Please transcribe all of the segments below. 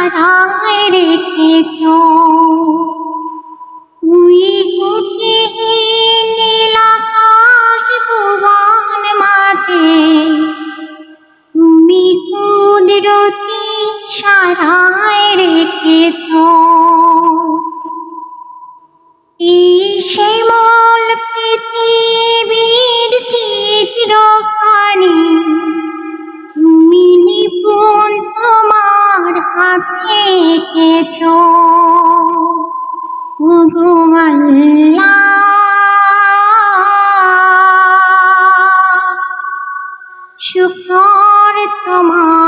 হারায় রেখেছ তুই কুটি নীলাকাশ ভুবন মাঝে। তুমি কুদরতি সারায় রেখেছ। এই শ্যামল পৃথিবীর চিত্রখানি আল্লাহ শুকর তোমার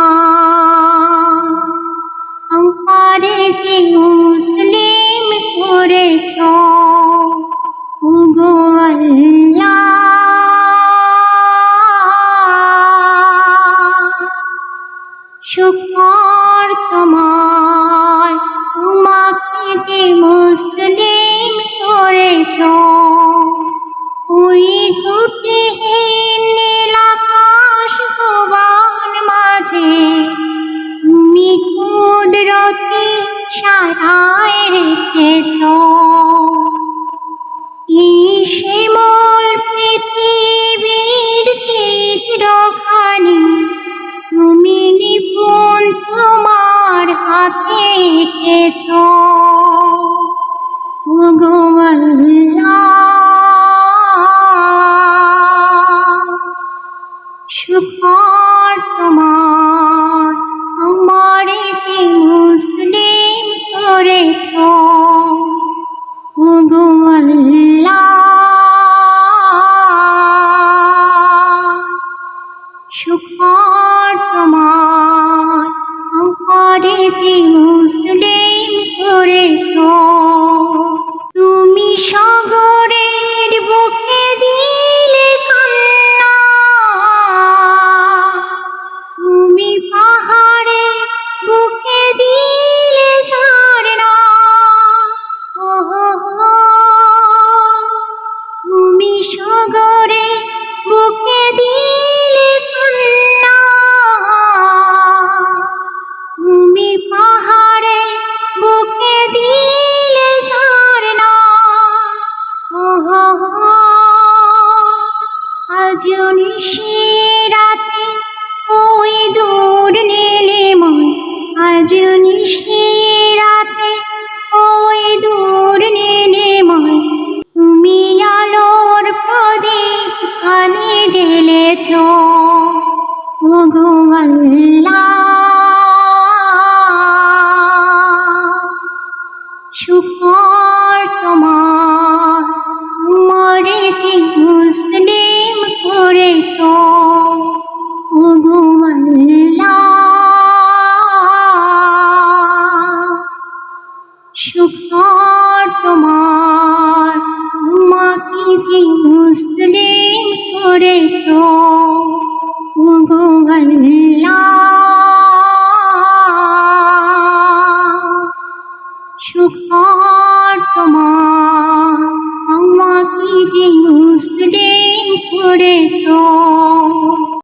মুসলিম করেছ। ওই কুটিহীন নীল আকাশ মাঝে তুমি কুদরতি সারায় রেখেছ। এই শ্যামল পৃথিবীর চিত্রখানি, তুমি নিপুণ তোমার হাতে এঁকেছ। ওগো তোমার আমারে যে মুসলিম করেছ ওগো তোমার আমারে যে মুসলিম করেছ। ওহো নিশি রাতে ওই দূর নীলিময় করেছ? সুখর তোমার আমাকে যে মুসলিম করেছ?